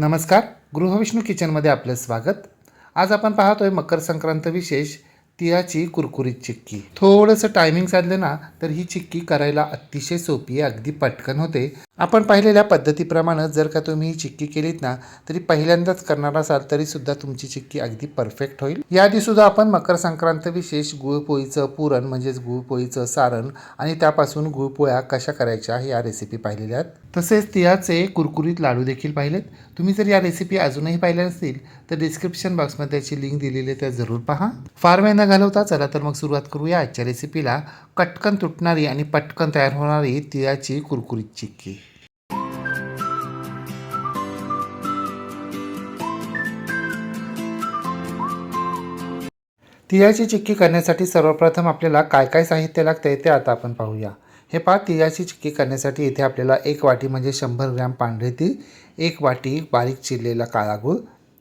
नमस्कार. गृहविष्णू किचनमध्ये आपलं स्वागत. आज आपण पाहतोय मकर संक्रांत विशेष तिळाची कुरकुरीत चिक्की. थोडंसं टायमिंग साधलं ना तर ही चिक्की करायला अतिशय सोपी आहे. अगदी पटकन होते. आपण पाहिलेल्या पद्धतीप्रमाणे जर का तुम्ही ही चिक्की केलीत ना तरी पहिल्यांदाच करणार असाल तरी सुद्धा तुमची चिक्की अगदी परफेक्ट होईल. याआधी सुद्धा आपण मकर संक्रांत विशेष गुळपोळीचं पुरण म्हणजेच गुळपोळीचं सारण आणि त्यापासून गुळपोळ्या कशा करायच्या या रेसिपी पाहिलेल्या आहेत. तसेच तिळाचे कुरकुरीत लाडू देखील पाहिलेत. तुम्ही जर या रेसिपी अजूनही पाहिल्या नसतील तर डिस्क्रिप्शन बॉक्समध्ये त्याची लिंक दिलेली आहे त्या जरूर पहा. फार वेळ न घालवता चला तर मग सुरुवात करूया आजच्या रेसिपीला कटकन तुटणारी आणि पटकन तयार होणारी तिळाची कुरकुरीत चिक्की. तिळाची चिक्की करण्यासाठी सर्वप्रथम आपल्याला काय काय साहित्य लागतं ते आता आपण पाहूया. हे पहा तिळाची चिक्की करण्यासाठी इथे आपल्याला एक वाटी म्हणजे शंभर ग्रॅम पांढरे तीळ एक वाटी बारीक चिरलेला काळा गूळ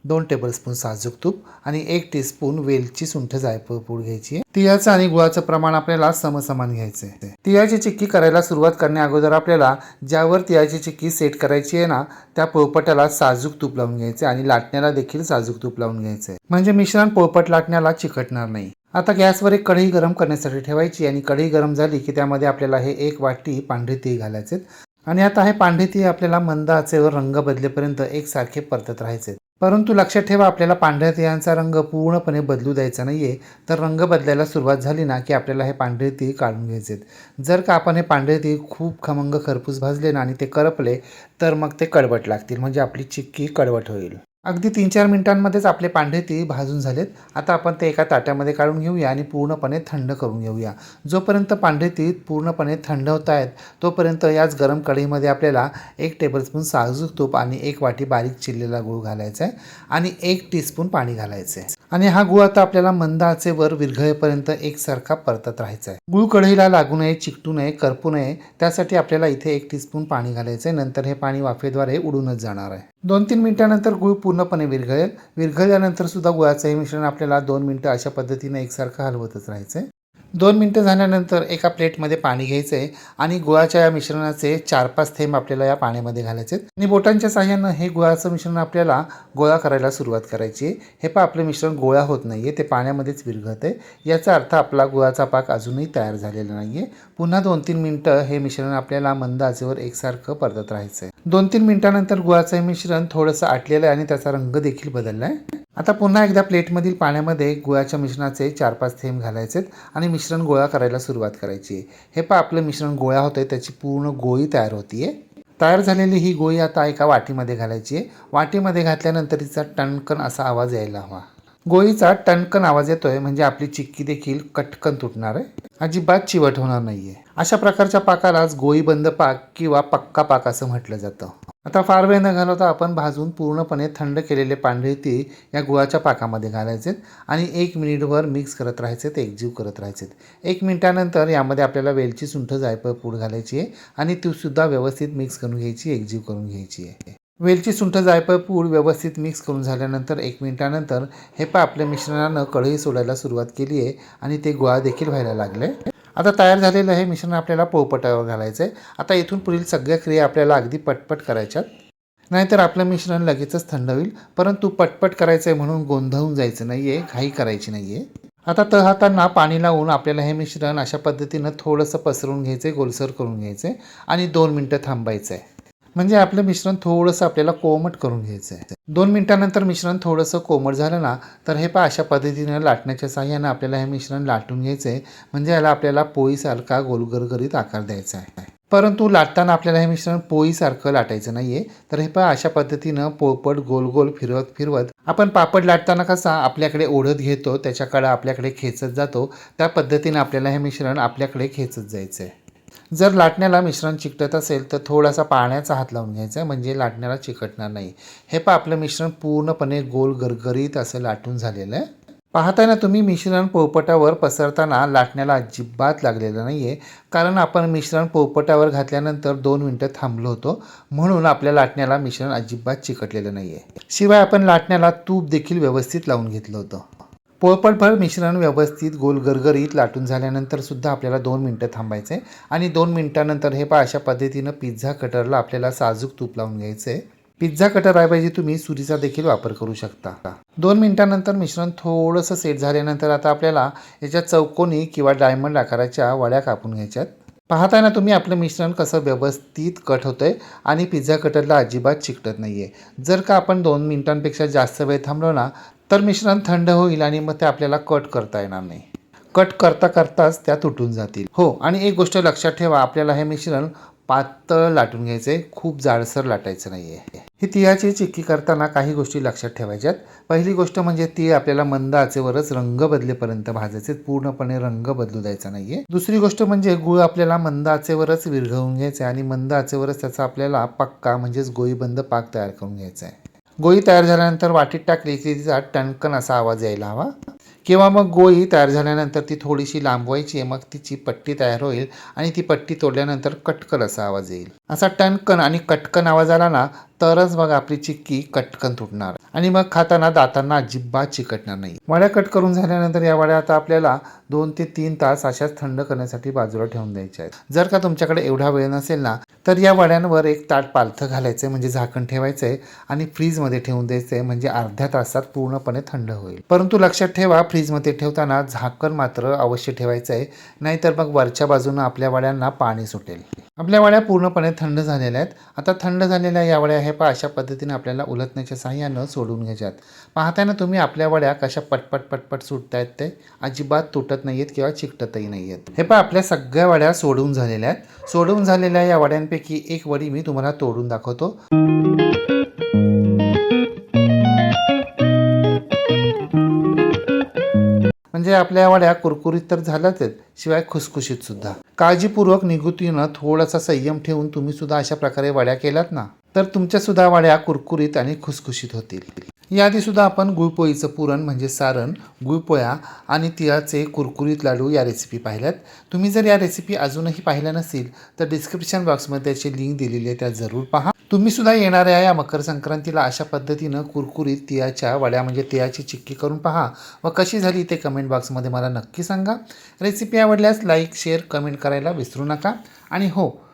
दोन टेबलस्पून साजूक तूप आणि एक टीस्पून वेलची सुंठ जायफळ पूड घ्यायची तिळाचं आणि गुळाचं प्रमाण आपल्याला समसमान घ्यायचे तिळाची चिक्की करायला सुरुवात करण्या अगोदर आपल्याला ज्यावर तिळाची चिक्की सेट करायची आहे ना त्या पोळपटाला साजूक तूप लावून घ्यायचे आणि लाटण्याला देखील साजूक तूप लावून घ्यायचे म्हणजे मिश्रण पोळपट लाटण्याला चिकटणार नाही. आता गॅसवर एक कढई गरम करण्यासाठी ठेवायची आणि कढई गरम झाली की त्यामध्ये आपल्याला हे एक वाटी पांढरे तीळ घालायचे आणि आता हे पांढरे तीळ आपल्याला मंद आचेवर रंग बदलेपर्यंत एकसारखे परतत राहायचे परंतु लक्षात ठेवा आपल्याला पांढऱ्या तिळांचा रंग पूर्णपणे बदलू द्यायचा नाही आहे तर रंग बदलायला सुरुवात झाली ना की आपल्याला हे पांढरे तीळ काढून घ्यायचे आहेत जर का आपण हे पांढरे तीळ खूप खमंग खरपूस भाजले ना आणि ते करपले तर मग ते कडवट लागतील. म्हणजे आपली चिक्की कडवट होईल. अगदी तीन चार मिनिटांमध्येच आपले पांढरे तीळ भाजून झालेत. आता आपण ते एका ताट्यामध्ये काढून घेऊया आणि पूर्णपणे थंड करून घेऊया. जोपर्यंत पांढरे तीळ पूर्णपणे थंड होत आहेत तोपर्यंत याच गरम कढईमध्ये आपल्याला एक टेबलस्पून साजूक तूप आणि एक वाटी बारीक चिरलेला गूळ घालायचा आहे आणि एक टीस्पून पाणी घालायचं आहे. आणि हा गूळ आता आपल्याला मंद आचेवर विरघळेपर्यंत एकसारखा परतत राहायचा आहे. गूळ कढईला लागू नये चिकटू नये करपू नये त्यासाठी आपल्याला इथे एक टीस्पून पाणी घालायचं आहे. नंतर हे पाणी वाफेद्वारे उडूनच जाणार आहे. दोन तीन मिनटानंतर गूळ पूर्णपणे विरघळेल. विरघळल्यानंतर सुद्धा गुळाचं हे मिश्रण आपल्याला दोन मिनटं अशा पद्धतीने एकसारखं हलवतच राहायचं आहे दोन मिनटं झाल्यानंतर एका प्लेटमध्ये पाणी घ्यायचं आहे आणि गुळाच्या या मिश्रणाचे चार पाच थेंब आपल्याला या पाण्यामध्ये घालायचे आहेत. आणि बोटांच्या साह्यानं हे गुळाचं मिश्रण आपल्याला गोळा करायला सुरुवात करायची आहे. हे पण आपलं मिश्रण गोळा होत नाही आहे ते पाण्यामध्येच विरघळत आहे याचा अर्थ आपला गुळाचा पाक अजूनही तयार झालेला नाही आहे पुन्हा दोन तीन मिनटं हे मिश्रण आपल्याला मंद आचेवर एकसारखं परतत राहायचं आहे दोन तीन मिनटानंतर गुळाचं हे मिश्रण थोडंसं आटलेलं आहे आणि त्याचा रंग देखील बदलला आहे आता पुन्हा एकदा प्लेटमधील पाण्यामध्ये गुळाच्या मिश्रणाचे चार पाच थेंब घालायचेत आणि मिश्रण गोळा करायला सुरुवात करायची. आहे हे पहा आपलं मिश्रण गोळा होतं आहे त्याची पूर्ण गोळी तयार होती आहे तयार झालेली ही गोळी आता एका वाटीमध्ये घालायची आहे. वाटीमध्ये घातल्यानंतर तिचा टणकन असा आवाज यायला हवा. गोळीचा टणकन आवाज येतोय म्हणजे आपली चिक्की देखील कटकन तुटणार आहे. अजिबात चिवट होणार नाहीये. अशा प्रकारच्या पाकालाच गोळीबंद पाक किंवा पक्का पाक असं म्हटलं जातं. आता फार वेळ न घालवता आपण भाजून पूर्णपणे थंड केलेले पांढरे तीळ या गुळाच्या पाकामध्ये घालायचेत आणि एक मिनिटभर मिक्स करत राहायचेत एकजीव करत राहायचेत एक मिनिटानंतर यामध्ये आपल्याला वेलची सुंठ जायफळ पूड घालायची आहे आणि ती सुद्धा व्यवस्थित मिक्स करून घ्यायची एकजीव करून घ्यायची आहे. वेलची सुंठ जायफळ पूड व्यवस्थित मिक्स करून झाल्यानंतर एक मिनिटानंतर हे पा आपल्या मिश्रणानं कढई सोडायला सुरुवात केली आहे आणि ते गुळा देखील व्हायला लागले. आता तयार झालेलं हे मिश्रण आपल्याला पोळपटावर घालायचं आहे. आता इथून पुढील सगळ्या क्रिया आपल्याला अगदी पटपट करायच्यात. नाहीतर आपलं मिश्रण लगेचच थंड होईल. परंतु पटपट करायचं आहे म्हणून गोंधळून जायचं नाही आहे घाई करायची नाही आहे आता तहातांना पाणी लावून आपल्याला हे मिश्रण अशा पद्धतीनं थोडंसं पसरून घ्यायचं आहे गोलसर करून घ्यायचं आहे आणि दोन मिनटं थांबायचं आहे म्हणजे आपलं मिश्रण थोडंसं आपल्याला कोमट करून घ्यायचं आहे. दोन मिनिटानंतर मिश्रण थोडंसं कोमट झालं ना तर हे पहा अशा पद्धतीनं लाटण्याच्या साह्यानं आपल्याला हे मिश्रण लाटून घ्यायचं आहे. म्हणजे याला आपल्याला पोळीसारखा गोलगरगरीत आकार द्यायचा आहे. परंतु लाटताना आपल्याला हे मिश्रण पोळीसारखं लाटायचं नाही आहे तर हे पहा अशा पद्धतीनं पोपट गोल गोल फिरवत फिरवत आपण पापड लाटताना कसा आपल्याकडे ओढत घेतो त्याच्याकडे आपल्याकडे खेचत जातो. त्या पद्धतीनं आपल्याला हे मिश्रण आपल्याकडे खेचत जायचं आहे. जर लाटण्याला मिश्रण चिकटत असेल तर थोडासा पाण्याचा हात लावून घ्यायचा आहे म्हणजे लाटण्याला चिकटणार नाही. हे पहा आपलं मिश्रण पूर्णपणे गोल गरगरीत असं लाटून झालेलं आहे. पाहताय ना तुम्ही मिश्रण पोपटावर पसरताना लाटण्याला अजिबात लागलेलं नाही आहे कारण आपण मिश्रण पोपटावर घातल्यानंतर दोन मिनटं थांबलो होतो म्हणून आपल्या लाटण्याला मिश्रण अजिबात चिकटलेलं नाही आहे शिवाय आपण लाटण्याला तूप देखील व्यवस्थित लावून घेतलं होतं. पोळपटभर मिश्रण व्यवस्थित गोल गरगरीत लाटून झाल्यानंतर सुद्धा आपल्याला दोन मिनटं थांबायचं. आहे आणि दोन मिनटानंतर हे पहा अशा पद्धतीनं पिझ्झा कटरला आपल्याला साजूक तूप लावून घ्यायचं आहे पिझ्झा कटरऐवजी तुम्ही सुरीचा देखील वापर करू शकता. दोन मिनटानंतर मिश्रण थोडंसं सेट झाल्यानंतर आता आपल्याला याच्या चौकोनी किंवा डायमंड आकाराच्या वड्या कापून घ्यायच्यात. पाहताय ना तुम्ही आपलं मिश्रण कसं व्यवस्थित कट होतं आहे आणि पिझ्झा कटरला अजिबात चिकटत नाही आहे जर का आपण दोन मिनिटांपेक्षा जास्त वेळ थांबलो ना तर मिश्रण थंड होईल आणि मग ते आपल्याला कट करता येणार नाही. कट करता करताच त्या तुटून जातील. हो आणि एक गोष्ट लक्षात ठेवा आपल्याला हे मिश्रण पातळ लाटून घ्यायचं आहे खूप जाडसर लाटायचं नाही आहे ही तिळाची चिक्की करताना काही गोष्टी लक्षात ठेवायच्यात. पहिली गोष्ट म्हणजे तीळ आपल्याला मंद आचेवरच रंग बदलेपर्यंत भाजायचे पूर्णपणे रंग बदलू द्यायचा नाहीये. दुसरी गोष्ट म्हणजे गुळ आपल्याला मंद आचेवरच विरघळून घ्यायचा आहे आणि मंद आचेवरच त्याचा आपल्याला पक्का म्हणजेच गोळीबंद पाक तयार करून घ्यायचा आहे गोळी तयार झाल्यानंतर वाटीत टाकली की तिचा टणकन असा आवाज यायला हवा. किंवा मग गोळी तयार झाल्यानंतर ती थोडीशी लांबवायची मग तिची पट्टी तयार होईल आणि ती पट्टी तोडल्यानंतर कटकन असा आवाज येईल. असा टणकन आणि कटकन आवाज आला ना तरच मग आपली चिक्की कटकन तुटणार. आणि मग खाताना दातांना अजिबात चिकटणार नाही. वड्या कट करून झाल्यानंतर या वड्या आता आपल्याला दोन ते तीन तास अशाच थंड करण्यासाठी बाजूला ठेवून द्यायच्या आहेत. जर का तुमच्याकडे एवढा वेळ नसेल ना तर या वड्यांवर एक ताट पालथं घालायचं म्हणजे झाकण ठेवायचं आहे आणि फ्रीजमध्ये ठेवून द्यायचं आहे म्हणजे अर्ध्या तासात पूर्णपणे थंड होईल. परंतु लक्षात ठेवा फ्रीजमध्ये ठेवताना झाकण मात्र अवश्य ठेवायचं आहे नाहीतर मग वरच्या बाजूनं आपल्या वड्यांना पाणी सुटेल. आपल्या वड्या पूर्णपणे थंड झालेल्या आहेत. आता थंड झालेल्या या वड्या हे पहा अशा पद्धतीने आपल्याला उलटण्याच्या साह्यानं सोडून घ्यायच्यात. पाहताना तुम्ही आपल्या वड्या कशा पटपट पटपट सुटतायत ते अजिबात तुटत नाही आहेत किंवा चिकटतही नाही आहेत हे पहा आपल्या सगळ्या वड्या सोडून झालेल्या आहेत. सोडून झालेल्या या वड्यांपैकी एक वडी मी तुम्हाला तोडून दाखवतो. म्हणजे आपल्या वड्या कुरकुरीत तर झाल्याच आहेत शिवाय खुसखुशीत सुद्धा. काळजीपूर्वक निगुतीनं थोडासा संयम ठेवून तुम्ही सुद्धा अशा प्रकारे वड्या केल्यात ना? तर तुमच्यासुद्धा वाड्या कुरकुरीत आणि खुसखुशीत होतील. याआधीसुद्धा आपण गुळपोळीचं पुरण म्हणजे सारण गुळपोळ्या आणि तिळाचे कुरकुरीत लाडू या रेसिपी पाहिल्यात. तुम्ही जर या रेसिपी अजूनही पाहिल्या नसतील तर डिस्क्रिप्शन बॉक्समध्ये त्याची लिंक दिलेली आहे त्या जरूर पहा. तुम्ही सुद्धा येणाऱ्या या मकर संक्रांतीला अशा पद्धतीनं कुरकुरीत तिळाच्या वड्या म्हणजे तिळाची चिक्की करून पहा. व कशी झाली ते कमेंट बॉक्समध्ये मला नक्की सांगा. रेसिपी आवडल्यास लाईक शेअर कमेंट करायला विसरू नका. आणि हो